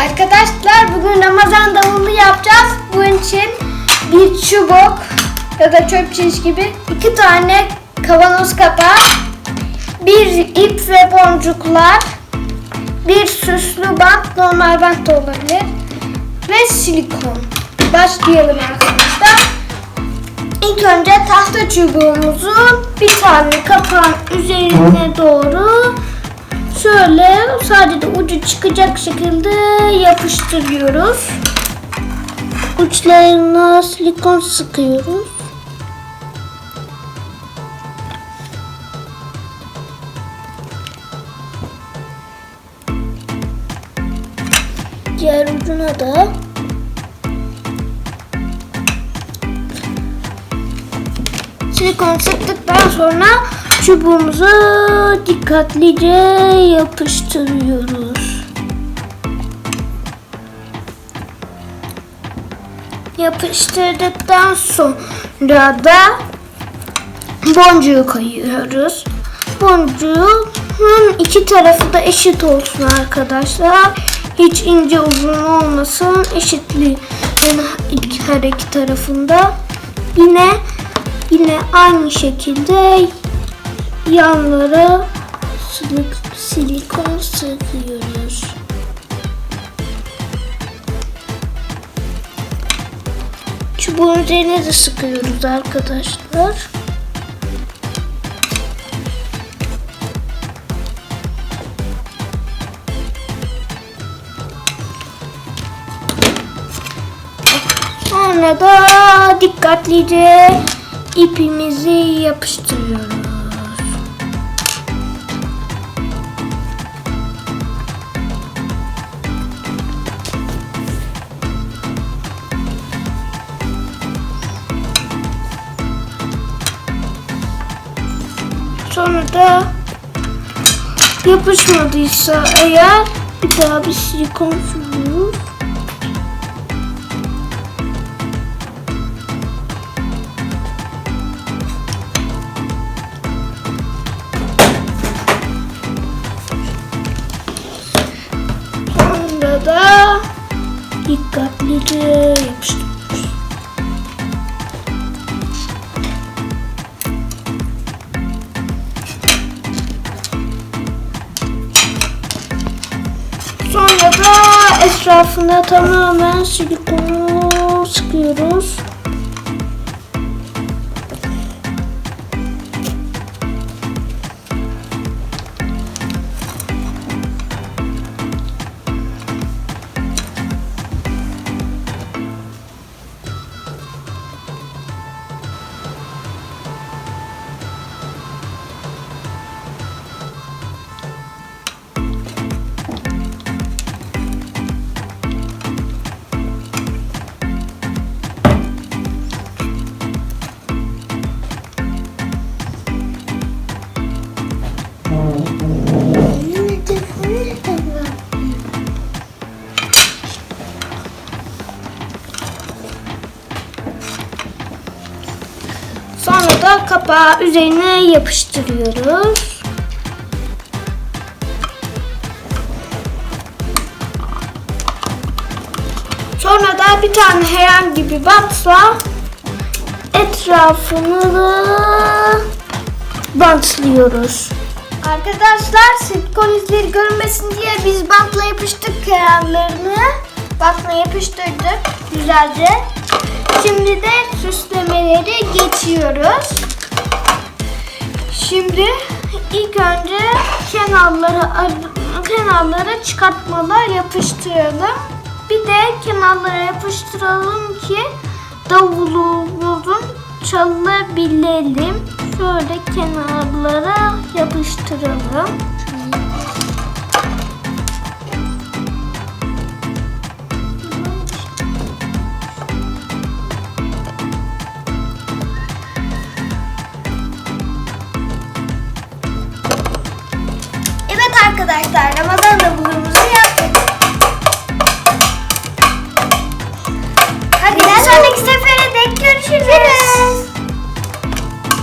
Arkadaşlar bugün Ramazan davulu yapacağız. Bunun için bir çubuk ya da çöp şiş gibi iki tane kavanoz kapağı, bir ip ve boncuklar, bir süslü bant, normal bant da olabilir ve silikon. Başlayalım arkadaşlar. İlk önce tahta çubuğumuzu bir tane kapağın üzerine doğru şöyle sadece ucu çıkacak şekilde yapıştırıyoruz. Uçlarına silikon sıkıyoruz. Diğer ucuna da silikon sıktıktan sonra çubuğumuzu dikkatlice yapıştırıyoruz. Yapıştırdıktan sonra da boncuğu koyuyoruz. Boncuğun iki tarafı da eşit olsun arkadaşlar. Hiç ince uzun olmasın. Eşitliği her iki tarafında. Yine yine aynı şekilde yanlara silik- silikon sıkıyoruz. Çubuğun üzerine de sıkıyoruz arkadaşlar. Sonra da dikkatlice ipimizi yapıştırıyoruz. Sonra da yapışmadıysa eğer bir daha bir silikon sürüyoruz. Sonra da dikkatlice Sonra da etrafına tamamen silikonu sıkıyoruz. Da kapağı üzerine yapıştırıyoruz. Sonra da bir tane herhangi bir bantla etrafını da bantlıyoruz. Arkadaşlar silikon izleri görünmesin diye biz bantla yapıştık kenarlarını. Bantla yapıştırdık güzelce. Şimdi de süslemeleri geçiyoruz. Şimdi ilk önce kenarları kenarlara çıkartmalar yapıştıralım. Bir de kenarlara yapıştıralım ki davulumuzun çalabilelim. Şöyle kenarlara yapıştıralım.